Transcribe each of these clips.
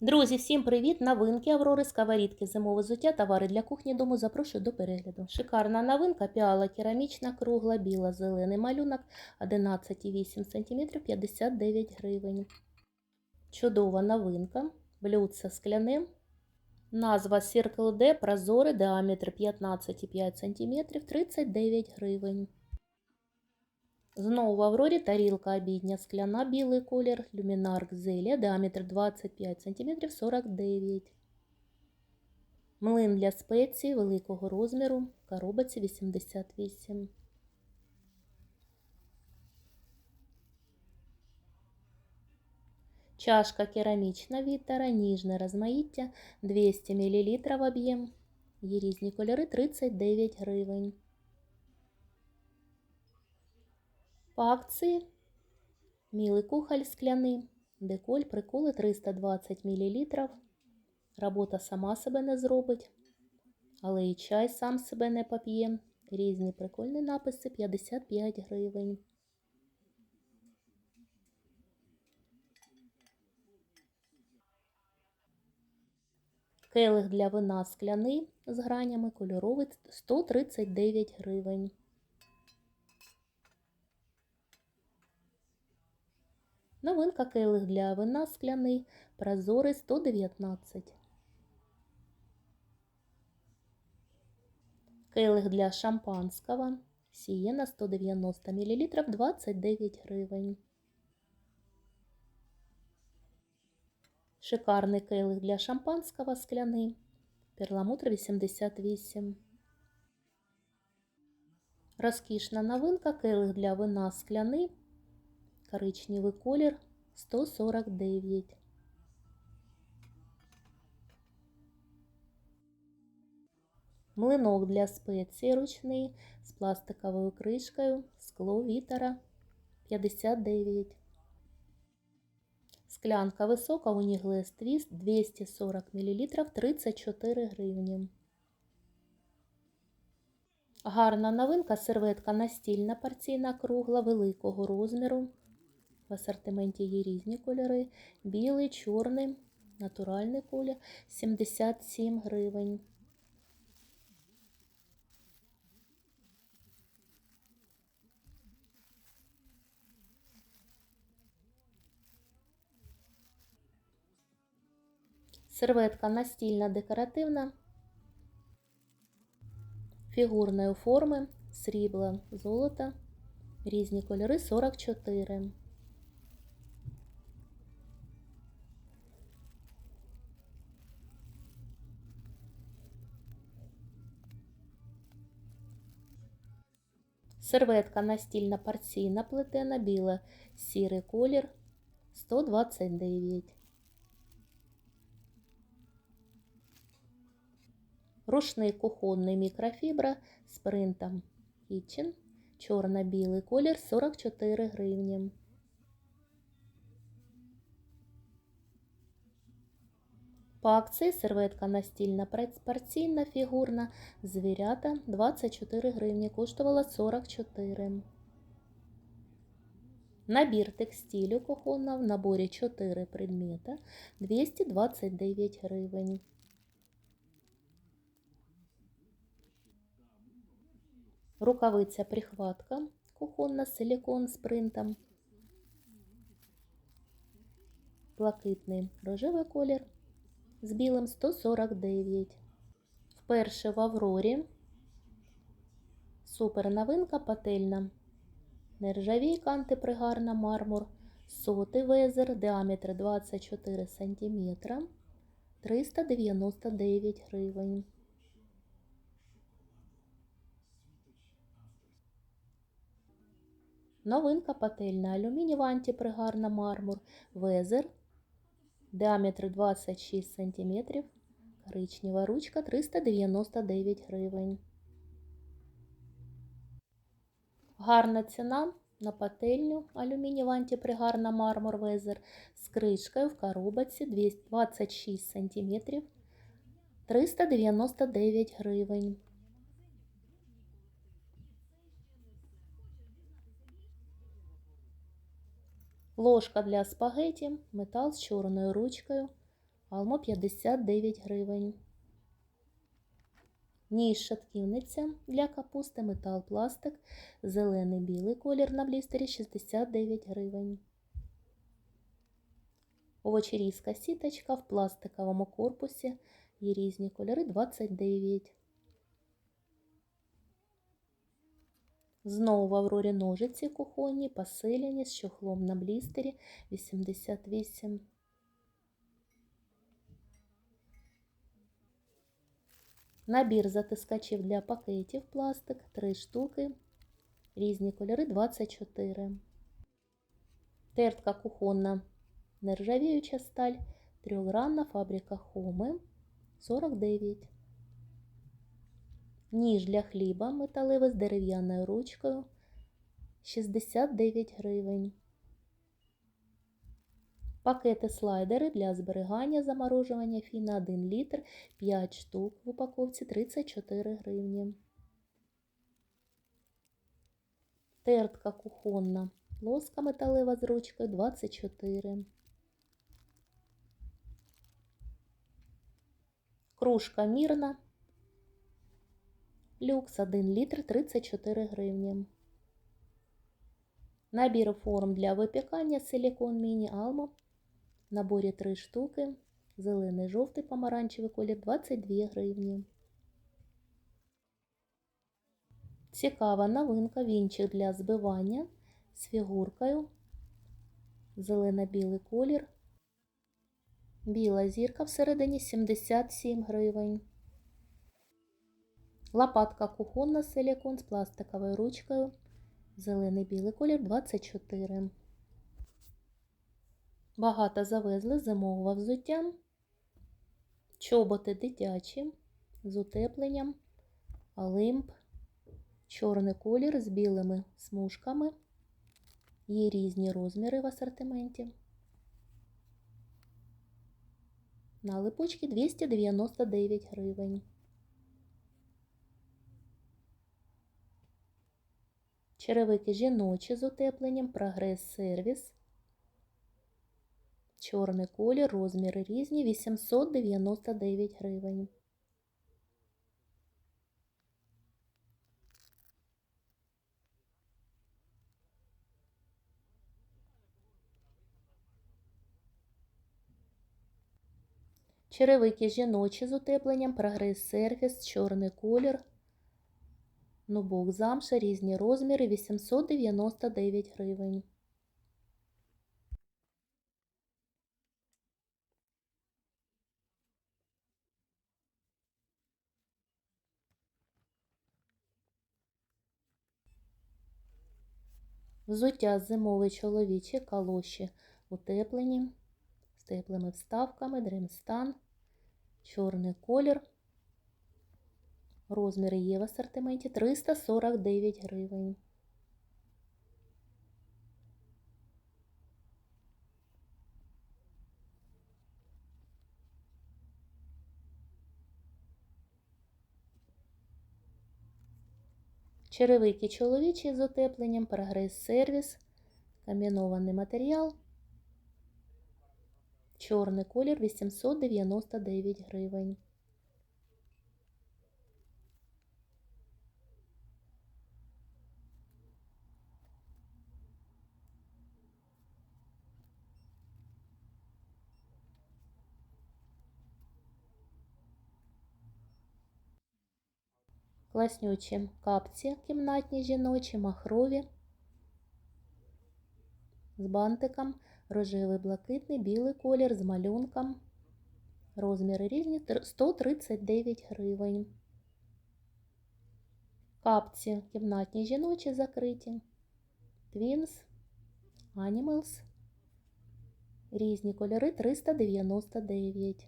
Друзі, всім привіт! Новинки Аврори, сковорідки, зимове взуття, товари для кухні дому. Запрошую до перегляду. Шикарна новинка, піала керамічна, кругла, біла, зелений малюнок, 11,8 см, 59 гривень. Чудова новинка, блюдце скляне. Назва Circle D, прозоре, діаметр 15,5 см, 39 гривень. Знову в Аврорі тарілка обідня скляна, білий колір, люмінар Гзелія, діаметр 25 см 49 Млин для спеції великого розміру, коробці 88 Чашка керамічна Вітера, ніжне розмаїття, 200 мл об'єм. Є різні кольори 39 гривень. По акції мілий кухоль скляний, деколь, приколи 320 мл. Робота сама себе не зробить, але і чай сам себе не поп'є. Різні прикольні написи 55 гривень. Келих для вина скляний з гранями кольоровий 139 гривень. Новинка келих для вина скляний, прозорий 119. Келих для шампанського, сієна 190 мл 29 гривень. Шикарний келих для шампанського скляний, перламутр 88. Розкішна новинка келих для вина скляний коричневий колір 149. Млинок для спеції ручний з пластиковою кришкою, скло вітера 59. Склянка висока Уніглес Твіст 240 мл 34 гривні. Гарна новинка серветка настільна порційна кругла великого розміру. В асортименті є різні кольори. Білий, чорний, натуральний колір 77 гривень. Серветка настільна декоративна, фігурної форми, срібла, золота, різні кольори 44. Серветка настільна парційна плетена, біла, сірий колір 129. Рушник кухонний мікрофібра з принтом Kitchen. Чорно-білий колір 44 гривні. По акції серветка настільна порційна фігурна звірята 24 гривні, коштувала 44. Набір текстилю кухонного в наборі 4 предмета 229 гривень. Рукавиця прихватка кухонна силікон з принтом. Блакитний рожевий колір з білим 149. Вперше в Аврорі. Супер новинка пательна. Нержавійка антипригарна мармур. Сотий везер, діаметр 24 см. 399 гривень. Новинка пательна алюмінієва антипригарна мармур. Везер. Діаметр 26 см. Коричнева ручка 399 гривень. Гарна ціна на пательню алюмінієва антипригарна мармур Везер з кришкою в коробці 26 см. 399 гривень. Ложка для спагеті, метал з чорною ручкою Алмо 59 гривень. Ніж шатківниця для капусти, метал, пластик, зелений білий колір на блістері 69 гривень. Овочерізка сіточка в пластиковому корпусі. Є різні кольори 29. Знову в Аврорі ножиці кухонні, посилені з чохлом на блістері 88. Набір затискачів для пакетів пластик 3 штуки. Різні кольори 24. Тертка кухонна нержавіюча сталь. Трьохгранна фабрика Хоми 49. Ніж для хліба металевий з дерев'яною ручкою 69 гривень. Пакети слайдери для зберігання заморожування фі на 1 літр 5 штук в упаковці 34 гривні. Тертка кухонна плоска металева з ручкою 24. Кружка мірна. Люкс 1 літр 34 гривні. Набір форм для випікання силікон міні Алма. Наборі 3 штуки. Зелений, жовтий, помаранчевий колір 22 гривні. Цікава новинка вінчик для збивання з фігуркою. Зелено-білий колір. Біла зірка всередині 77 гривень. Лопатка кухонна силікон з пластиковою ручкою. Зелений білий колір 24. Багато завезли зимового взуття. Чоботи дитячі з утепленням, олимп, чорний колір з білими смужками. Є різні розміри в асортименті. На липучки 299 гривень. Черевики жіночі з утепленням, прогрес сервіс. Чорний колір, розміри різні 899 гривень. Черевики жіночі з утепленням, прогрес сервіс, чорний колір. Нубок замша, різні розміри 899 гривень. Взуття зимові чоловічі калоші утеплені з теплими вставками, дремстан, чорний колір. Розміри є в асортименті 349 гривень. Черевики чоловічі з утепленням, прогрес сервіс, кам'янований матеріал, чорний колір 899 гривень. Класнючі капці кімнатні жіночі, махрові, з бантиком, рожевий, блакитний, білий колір з малюнком. Розміри різні 139 гривень. Капці кімнатні жіночі закриті. Twins, Animals. Різні кольори 399.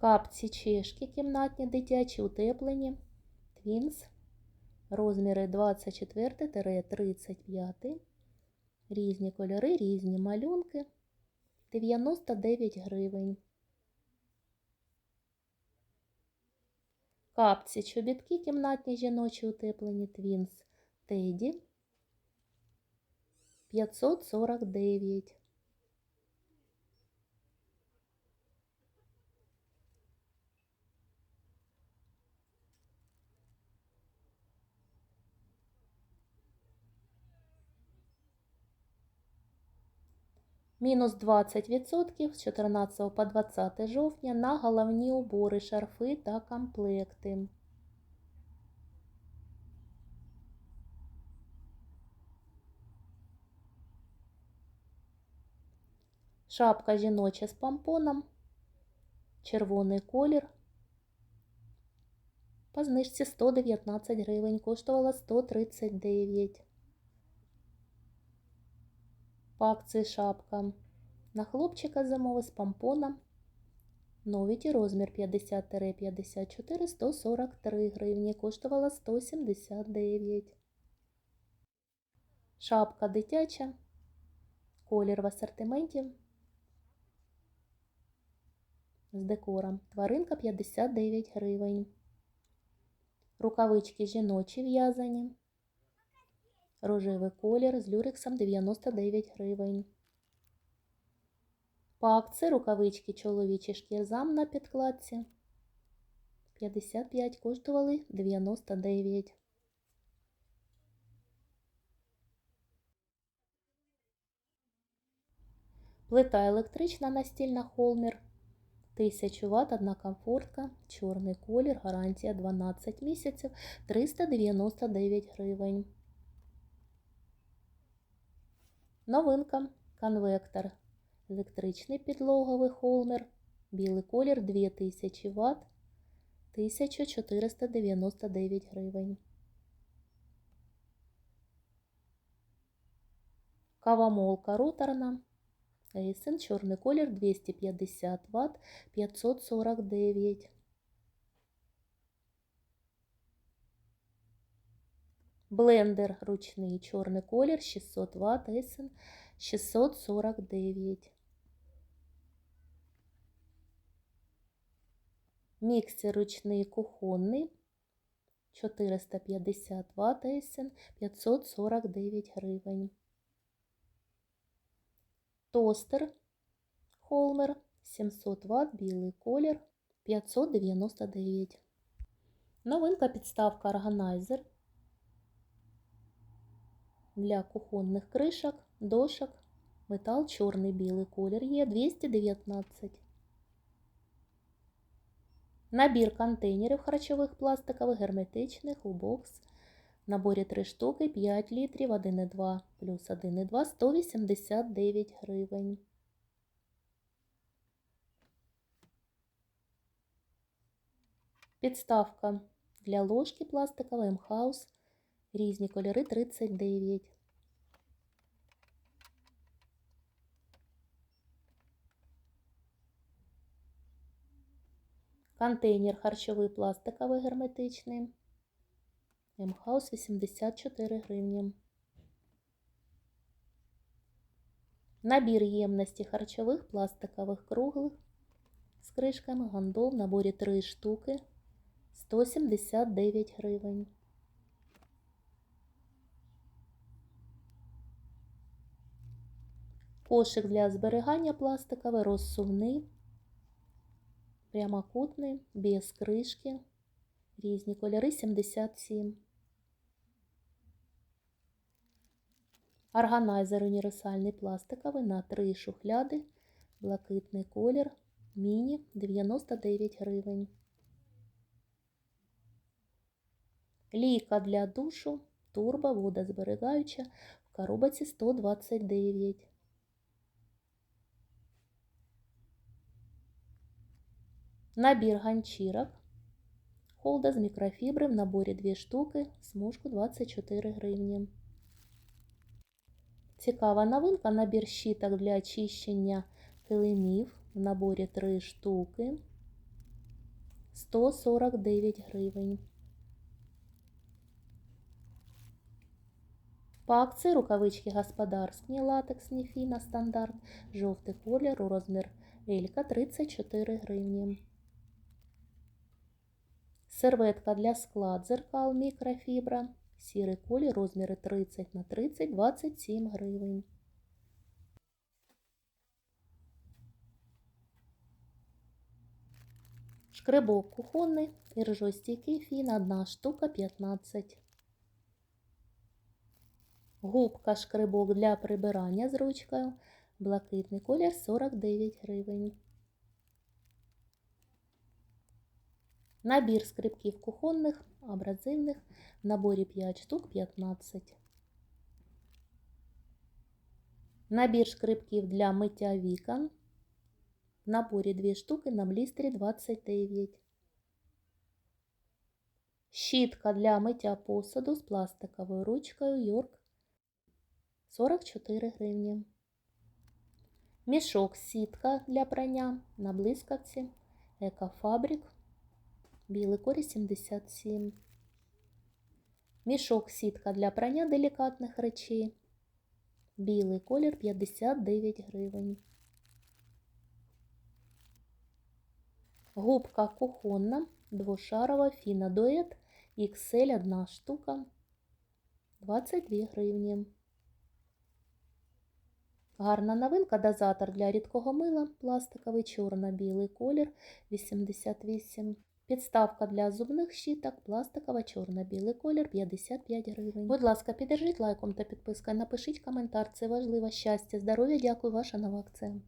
Капці чешки кімнатні дитячі утеплені. Твінс. Розміри 24-35. Різні кольори, різні малюнки. 99 гривень. Капці, чобітки, кімнатні жіночі утеплені Твінс Теді 549. Мінус 20% з 14 по 20 жовтня на головні убори, шарфи та комплекти. Шапка жіноча з помпоном, червоний колір. По знижці 119 гривень, коштувала 139. По акції шапка на хлопчика зимовий з помпоном. Новіті розмір 50-54 143 гривні, коштувала 179. Шапка дитяча, колір в асортименті з декором. Тваринка 59 гривень. Рукавички жіночі в'язані. Рожевий колір з люрексом 99 гривень. По акції рукавички чоловічі шкірзам на підкладці 55 коштували 99. Плита електрична настільна Холмер 1000 Вт, одна комфортка, чорний колір, гарантія 12 місяців 399 гривень. Новинка конвектор. Електричний підлоговий холмер. Білий колір 2000 Вт 1499 гривень. Кавомолка роторна. Ейсен, чорний колір 250 Вт 549. Блендер ручний чорний колір 600 Вт Ейсен 649. Міксер ручний кухонний 450 Вт Ейсен 549 гривень. Тостер Холмер 700 Вт, білий колір 599. Новинка підставка органайзер для кухонних кришок, дошок. Метал чорний білий колір є 219. Набір контейнерів харчових пластикових, герметичних у бокс. Наборі 3 штуки, 5 літрів, 1,2 плюс 1,2, 189 гривень. Підставка для ложки пластикової М-хаус. Різні кольори 39. Контейнер харчовий пластиковий герметичний. М-хаус 84 гривні. Набір ємності харчових пластикових круглих з кришками гандол в наборі 3 штуки 179 гривень. Кошик для зберігання пластиковий, розсувний, прямокутний, без кришки, різні кольори 77. Органайзер універсальний пластиковий на 3 шухляди, блакитний колір, міні 99 гривень. Лійка для душу, турбо, водозберігаюча в коробці 129. Набір ганчірок. Холда з мікрофібри в наборі 2 штуки, смужку 24 гривні. Цікава новинка. Набір щіток для очищення килимів в наборі 3 штуки 149 гривень. По акції рукавички господарські латексні фіна стандарт, жовтий колір у розмір Елька 34 гривні. Серветка для скла дзеркал мікрофібра. Сірий колір, розміри 30 на 30, 27 гривень. Шкребок кухонний, іржостійкий фін, одна штука 15. Губка шкребок для прибирання з ручкою. Блакитний колір 49 гривень. Набір скрибків кухонних, абразивних. В наборі 5 штук 15. Набір шкрибків для миття вікон. В наборі 2 штуки на блістері 29. Щітка для миття посуду з пластиковою ручкою Йорк 44 гривні. Мішок сітка для прання на блискавці. Екофабрик. Білий корі 77. Мішок сітка для прання делікатних речей. Білий колір 59 гривень. Губка кухонна, двошарова фіна дует XL 1 штука 22 гривні. Гарна новинка дозатор для рідкого мила, пластиковий чорно-білий колір 88. Підставка для зубних щіток, пластикова чорно-білий колір 55 гривень. Будь ласка, піддержіть лайком та підпискою, напишіть коментар. Це важливо. Щастя, здоров'я, дякую, ваша нова акція.